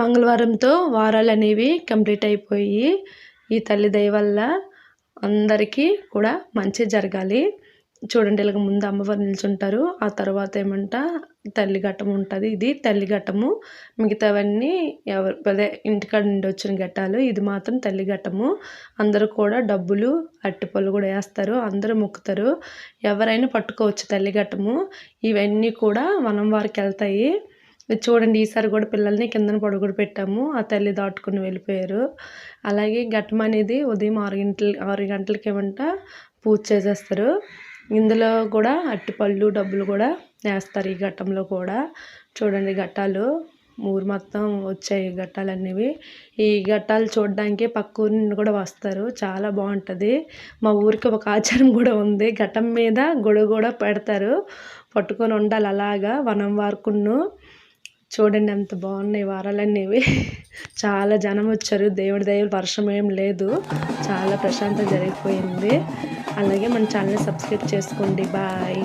మంగళవారంతో వారాలు అనేవి కంప్లీట్ అయిపోయి ఈ తల్లి దయ వల్ల అందరికీ కూడా మంచి జరగాలి. చూడండి ఇలాగ ముందు అమ్మవారు నిల్చుంటారు. ఆ తర్వాత ఏమంట తల్లి ఘట్టం ఉంటుంది. ఇది తల్లి ఘట్టము మిగతావన్నీ ఎవరు అదే ఇంటికాడ నుండి వచ్చిన ఘట్టాలు ఇది మాత్రం తల్లి ఘట్టము అందరూ కూడా డబ్బులు అరటిపళ్ళు కూడా వేస్తారు. అందరూ మొక్కుతారు. ఎవరైనా పట్టుకోవచ్చు తల్లి ఘట్టము ఇవన్నీ కూడా వనం వారికి వెళ్తాయి. చూడండి ఈసారి కూడా పిల్లల్ని కిందన పడుకొని పెట్టాము. ఆ తల్లి దాటుకుని వెళ్ళిపోయారు. అలాగే ఘట్టం అనేది ఉదయం ఆరు గంటల ఆరు గంటలకి ఏమంట పూజ చేసేస్తారు. ఇందులో కూడా అట్టిపళ్ళు డబ్బులు కూడా వేస్తారు ఈ ఘట్టంలో కూడా. చూడండి ఘట్టాలు ఊరు మొత్తం వచ్చాయి ఘట్టాలు అనేవి ఈ ఘట్టాలు చూడడానికి పక్క ఊరి నుండి కూడా వస్తారు. చాలా బాగుంటుంది. మా ఊరికి ఒక ఆచారం కూడా ఉంది. ఘట్టం మీద గొడుగు కూడా పెడతారు. పట్టుకొని ఉండాలి అలాగా. వనం వార్కును చూడండి ఎంత బాగున్నాయి వారాలనేవి చాలా జనం వచ్చారు. దేవుడి దయ వర్షం ఏం లేదు. చాలా ప్రశాంతం జరిగిపోయింది. అలాగే మన ఛానల్ సబ్స్క్రైబ్ చేసుకోండి. బాయ్.